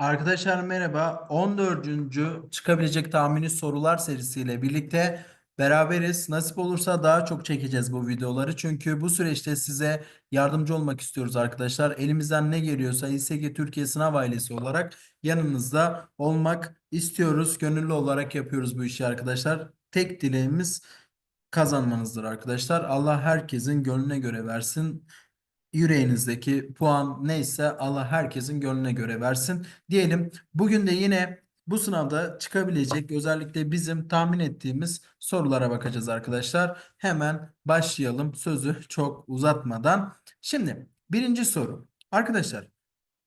Arkadaşlar merhaba. 14. çıkabilecek tahmini sorular serisiyle birlikte beraberiz. Nasip olursa daha çok çekeceğiz bu videoları. Çünkü bu süreçte size yardımcı olmak istiyoruz arkadaşlar. Elimizden ne geliyorsa İSG Türkiye Sınav Ailesi olarak yanınızda olmak istiyoruz. Gönüllü olarak yapıyoruz bu işi arkadaşlar. Tek dileğimiz kazanmanızdır arkadaşlar. Allah herkesin gönlüne göre versin yüreğinizdeki puan neyse Allah herkesin gönlüne göre versin diyelim. Bugün de yine bu sınavda çıkabilecek özellikle bizim tahmin ettiğimiz sorulara bakacağız arkadaşlar. Hemen başlayalım sözü çok uzatmadan. Şimdi birinci soru. Arkadaşlar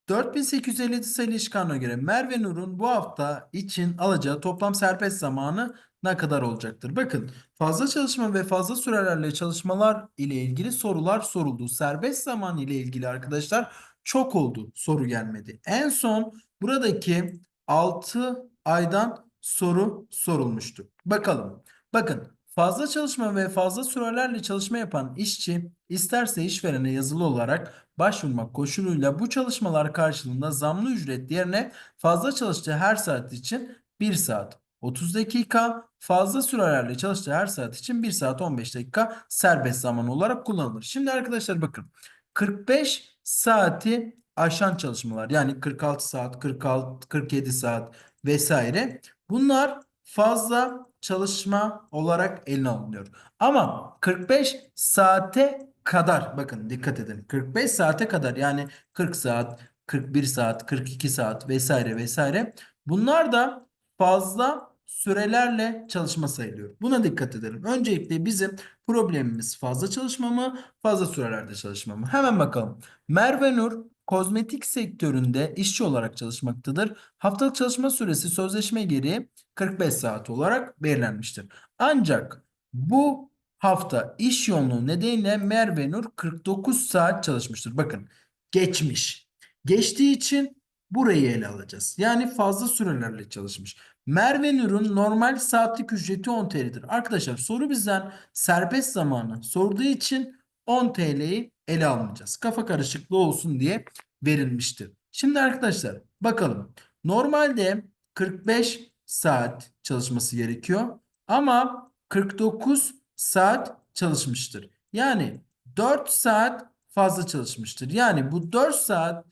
4857 sayılı iş göre Merve Nur'un bu hafta için alacağı toplam serbest zamanı ne kadar olacaktır? Bakın fazla çalışma ve fazla sürelerle çalışmalar ile ilgili sorular soruldu. Serbest zaman ile ilgili arkadaşlar çok oldu soru gelmedi. En son buradaki 6 aydan soru sorulmuştu. Bakalım. Bakın fazla çalışma ve fazla sürelerle çalışma yapan işçi isterse işverene yazılı olarak başvurmak koşuluyla bu çalışmalar karşılığında zamlı ücret yerine fazla çalıştığı her saat için 1 saat 30 dakika fazla sürelerle çalıştığı her saat için 1 saat 15 dakika serbest zaman olarak kullanılır. Şimdi arkadaşlar bakın 45 saati aşan çalışmalar yani 46 saat 46 47 saat vesaire bunlar fazla çalışma olarak eline alınıyor. Ama 45 saate kadar bakın dikkat edin 45 saate kadar yani 40 saat 41 saat 42 saat vesaire vesaire bunlar da fazla sürelerle çalışma sayılıyor. Buna dikkat edelim. Öncelikle bizim problemimiz fazla çalışma mı fazla sürelerde çalışma mı? Hemen bakalım. Merve Nur kozmetik sektöründe işçi olarak çalışmaktadır. Haftalık çalışma süresi sözleşme gereği 45 saat olarak belirlenmiştir. Ancak bu hafta iş yoğunluğu nedeniyle Merve Nur 49 saat çalışmıştır. Bakın geçmiş. Geçtiği için burayı ele alacağız. Yani fazla sürelerle çalışmış. Merve Nur'un normal saatlik ücreti 10 TL'dir. Arkadaşlar soru bizden serbest zamanı sorduğu için 10 TL'yi ele almayacağız. Kafa karışıklığı olsun diye verilmiştir. Şimdi arkadaşlar bakalım. Normalde 45 saat çalışması gerekiyor ama 49 saat çalışmıştır. Yani 4 saat fazla çalışmıştır. Yani bu 4 saat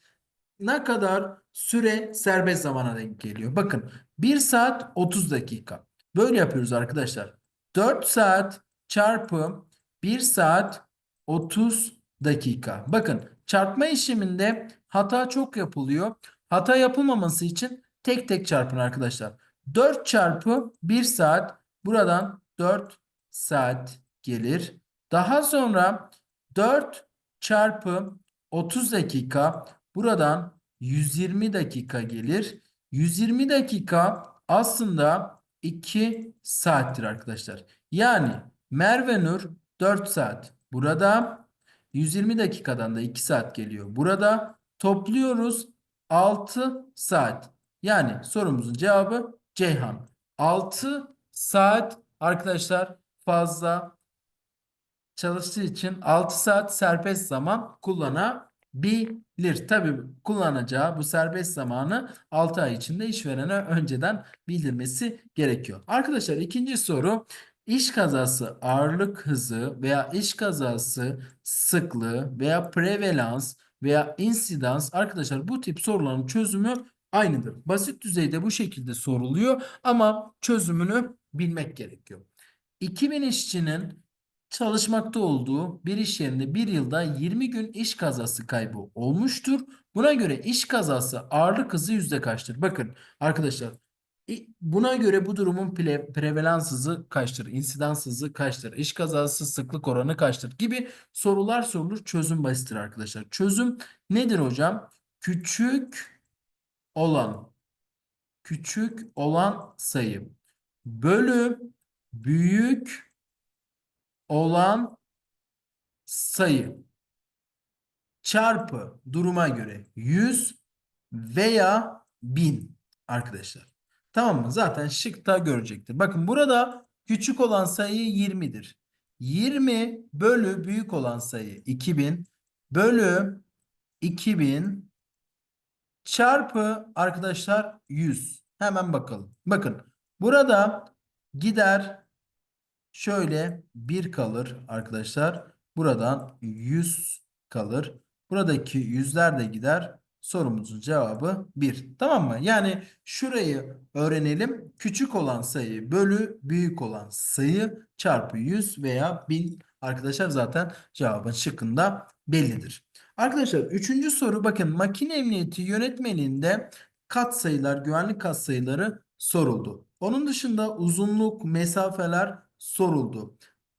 ne kadar süre serbest zamana denk geliyor? Bakın 1 saat 30 dakika. Böyle yapıyoruz arkadaşlar. 4 saat çarpı 1 saat 30 dakika. Bakın çarpma işleminde hata çok yapılıyor. Hata yapılmaması için tek tek çarpın arkadaşlar. 4 çarpı 1 saat buradan 4 saat gelir. Daha sonra 4 çarpı 30 dakika buradan 120 dakika gelir. 120 dakika aslında 2 saattir arkadaşlar. Yani Merve Nur 4 saat. Burada 120 dakikadan da 2 saat geliyor. Burada topluyoruz 6 saat. Yani sorumuzun cevabı Ceyhan. 6 saat arkadaşlar fazla çalıştığı için 6 saat serbest zaman kullanabilir. Tabii kullanacağı bu serbest zamanı 6 ay içinde işverene önceden bildirmesi gerekiyor. Arkadaşlar ikinci soru iş kazası ağırlık hızı veya iş kazası sıklığı veya prevalans veya insidans arkadaşlar bu tip soruların çözümü aynıdır. Basit düzeyde bu şekilde soruluyor ama çözümünü bilmek gerekiyor. 2000 işçinin çalışmakta olduğu bir iş yerinde bir yılda 20 gün iş kazası kaybı olmuştur. Buna göre iş kazası ağırlık hızı yüzde kaçtır? Bakın arkadaşlar buna göre bu durumun pre prevalans hızı kaçtır? İnsidans hızı kaçtır? İş kazası sıklık oranı kaçtır? Gibi sorular sorulur. Çözüm basittir arkadaşlar. Çözüm nedir hocam? Küçük olan küçük olan sayı bölü büyük olan sayı çarpı duruma göre 100 veya 1000 arkadaşlar. Tamam mı? Zaten şıkta görecektir. Bakın burada küçük olan sayı 20'dir. 20 bölü büyük olan sayı 2000 bölü 2000 çarpı arkadaşlar 100. Hemen bakalım. Bakın burada gider şöyle 1 kalır arkadaşlar. Buradan 100 kalır. Buradaki yüzler de gider. Sorumuzun cevabı 1. Tamam mı? Yani şurayı öğrenelim. Küçük olan sayı bölü büyük olan sayı çarpı 100 veya 1000 arkadaşlar zaten cevabın şıkkında bellidir. Arkadaşlar üçüncü soru bakın makine emniyeti yönetmeliğinde katsayılar, güvenlik katsayıları soruldu. Onun dışında uzunluk, mesafeler soruldu.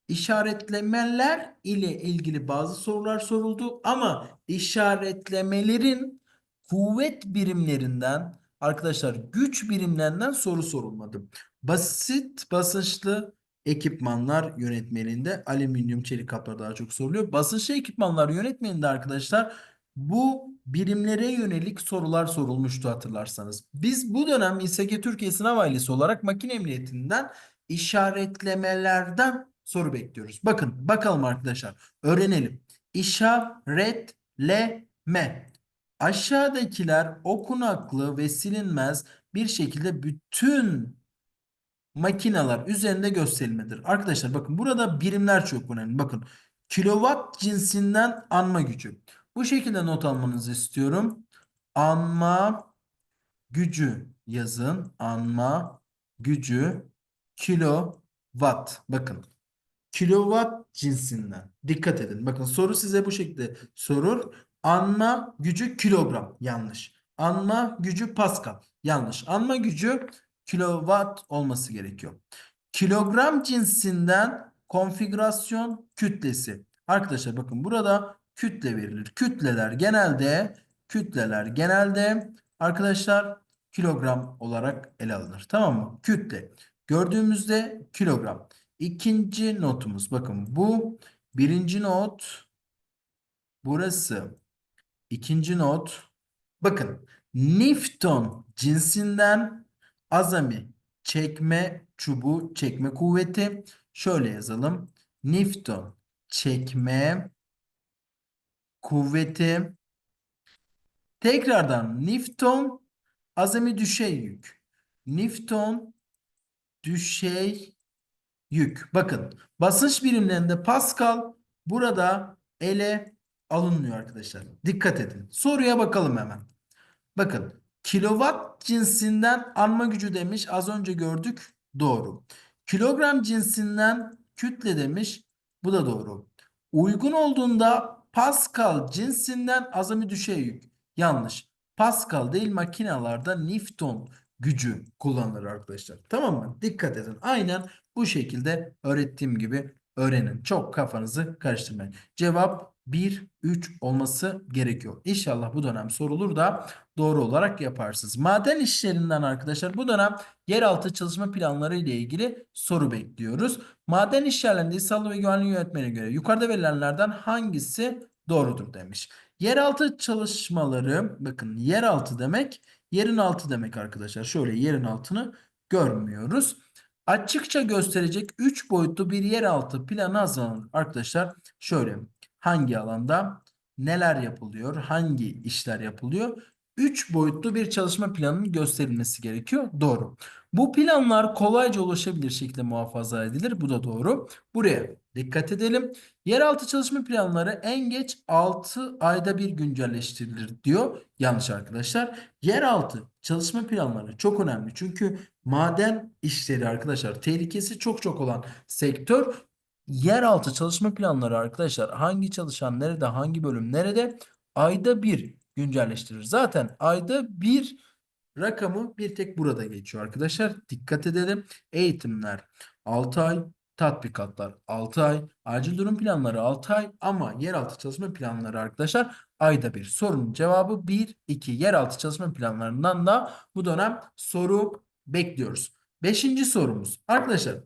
İşaretlemeler ile ilgili bazı sorular soruldu ama işaretlemelerin kuvvet birimlerinden arkadaşlar güç birimlerinden soru sorulmadı. Basit basınçlı ekipmanlar yönetmeninde alüminyum çelik kaplar daha çok soruluyor. Basınçlı ekipmanlar yönetmeninde arkadaşlar bu birimlere yönelik sorular sorulmuştu hatırlarsanız. Biz bu dönem İSG Türkiye Sınav Ailesi olarak makine emniyetinden işaretlemelerden soru bekliyoruz. Bakın bakalım arkadaşlar öğrenelim. İşaretleme. Aşağıdakiler okunaklı ve silinmez bir şekilde bütün makineler üzerinde gösterilmedir. Arkadaşlar bakın burada birimler çok önemli. Bakın kilowatt cinsinden anma gücü. Bu şekilde not almanızı istiyorum. Anma gücü yazın. Anma gücü kilowatt. Bakın kilowatt cinsinden. Dikkat edin. Bakın soru size bu şekilde sorur. Anma gücü kilogram. Yanlış. Anma gücü Pascal. Yanlış. Anma gücü kilowatt olması gerekiyor. Kilogram cinsinden konfigürasyon kütlesi. Arkadaşlar bakın burada kütle verilir. Kütleler genelde kütleler genelde arkadaşlar kilogram olarak ele alınır. Tamam mı? Kütle. Gördüğümüzde kilogram. İkinci notumuz bakın bu birinci not burası. İkinci not bakın Newton cinsinden azami çekme çubuğu çekme kuvveti. Şöyle yazalım. Newton çekme kuvveti. Tekrardan Newton azami düşey yük. Newton düşey yük. Bakın basınç birimlerinde Pascal burada ele alınmıyor arkadaşlar. Dikkat edin. Soruya bakalım hemen. Bakın kilowatt cinsinden anma gücü demiş. Az önce gördük. Doğru. Kilogram cinsinden kütle demiş. Bu da doğru. Uygun olduğunda Pascal cinsinden azami düşey yük. Yanlış. Pascal değil makinalarda Newton gücü kullanılır arkadaşlar. Tamam mı? Dikkat edin. Aynen bu şekilde öğrettiğim gibi öğrenin. Çok kafanızı karıştırmayın. Cevap 1, 3 olması gerekiyor. İnşallah bu dönem sorulur da doğru olarak yaparsınız. Maden işlerinden arkadaşlar bu dönem yeraltı çalışma planları ile ilgili soru bekliyoruz. Maden işlerinde sağlık ve güvenlik yönetmeliğine göre yukarıda verilenlerden hangisi doğrudur demiş. Yeraltı çalışmaları bakın yeraltı demek yerin altı demek arkadaşlar. Şöyle yerin altını görmüyoruz. Açıkça gösterecek 3 boyutlu bir yeraltı planı hazırlanır. Arkadaşlar şöyle hangi alanda neler yapılıyor, hangi işler yapılıyor? 3 boyutlu bir çalışma planının gösterilmesi gerekiyor. Doğru. Bu planlar kolayca ulaşabilir şekilde muhafaza edilir. Bu da doğru. Buraya dikkat edelim. Yeraltı çalışma planları en geç 6 ayda bir güncelleştirilir diyor. Yanlış arkadaşlar. Yeraltı çalışma planları çok önemli. Çünkü maden işleri arkadaşlar tehlikesi çok çok olan sektör. Yeraltı çalışma planları arkadaşlar hangi çalışan nerede hangi bölüm nerede ayda bir güncelleştirir. Zaten ayda bir rakamı bir tek burada geçiyor arkadaşlar. Dikkat edelim. Eğitimler 6 ay, tatbikatlar 6 ay, acil durum planları 6 ay ama yeraltı çalışma planları arkadaşlar ayda bir. Sorunun cevabı 1, 2. Yeraltı çalışma planlarından da bu dönem soru bekliyoruz. Beşinci sorumuz. Arkadaşlar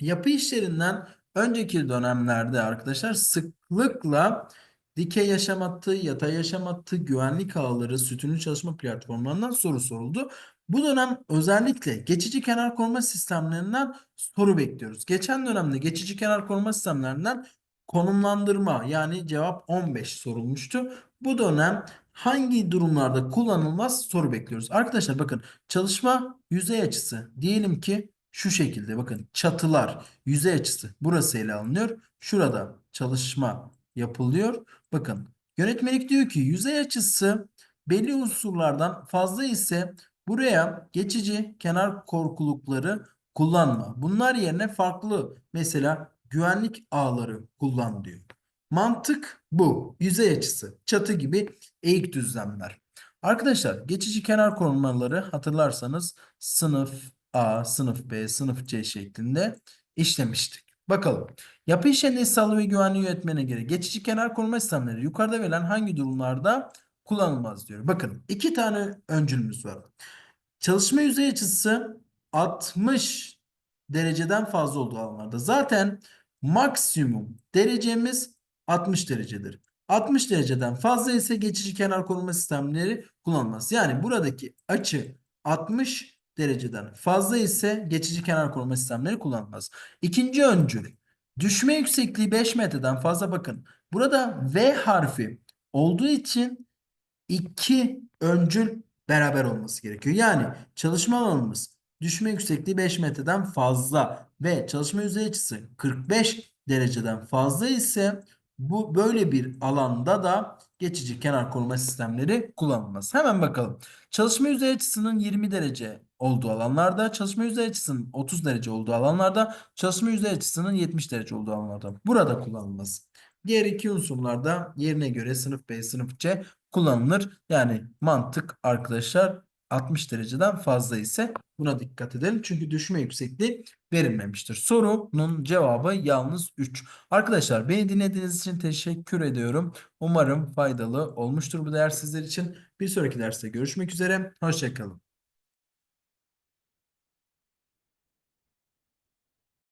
yapı işlerinden önceki dönemlerde arkadaşlar sıklıkla dikey yaşam hattı, yatay yaşam hattı, güvenlik ağları, sütunlu çalışma platformlarından soru soruldu. Bu dönem özellikle geçici kenar koruma sistemlerinden soru bekliyoruz. Geçen dönemde geçici kenar koruma sistemlerinden konumlandırma yani cevap 15 sorulmuştu. Bu dönem hangi durumlarda kullanılmaz soru bekliyoruz. Arkadaşlar bakın çalışma yüzey açısı diyelim ki şu şekilde bakın çatılar yüzey açısı burası ele alınıyor. Şurada çalışma yapılıyor. Bakın yönetmelik diyor ki yüzey açısı belli unsurlardan fazla ise buraya geçici kenar korkulukları kullanma. Bunlar yerine farklı mesela güvenlik ağları kullan diyor. Mantık bu. Yüzey açısı, çatı gibi eğik düzlemler. Arkadaşlar geçici kenar korumaları hatırlarsanız sınıf A, sınıf B, sınıf C şeklinde işlemiştik. Bakalım. Yapı işlemleri sağlığı ve güvenliği yönetmene göre geçici kenar koruma sistemleri yukarıda verilen hangi durumlarda kullanılmaz diyor. Bakın iki tane öncülümüz var. Çalışma yüzey açısı 60 dereceden fazla olduğu alanlarda. Zaten maksimum derecemiz 60 derecedir. 60 dereceden fazla ise geçici kenar koruma sistemleri kullanılmaz. Yani buradaki açı 60 dereceden fazla ise geçici kenar koruma sistemleri kullanılmaz. İkinci öncül. Düşme yüksekliği 5 metreden fazla bakın. Burada V harfi olduğu için iki öncül beraber olması gerekiyor. Yani çalışma alanımız düşme yüksekliği 5 metreden fazla ve çalışma yüzey açısı 45 dereceden fazla ise bu böyle bir alanda da geçici kenar koruma sistemleri kullanılmaz. Hemen bakalım. Çalışma yüzey açısının 20 derece olduğu alanlarda, çalışma yüzey açısının 30 derece olduğu alanlarda, çalışma yüzey açısının 70 derece olduğu alanlarda. Burada kullanılmaz. Diğer iki unsurlarda yerine göre sınıf B, sınıf C kullanılır. Yani mantık arkadaşlar 60 dereceden fazla ise buna dikkat edelim. Çünkü düşme yüksekliği verilmemiştir. Sorunun cevabı yalnız 3. Arkadaşlar beni dinlediğiniz için teşekkür ediyorum. Umarım faydalı olmuştur bu ders sizler için. Bir sonraki derste görüşmek üzere. Hoşçakalın.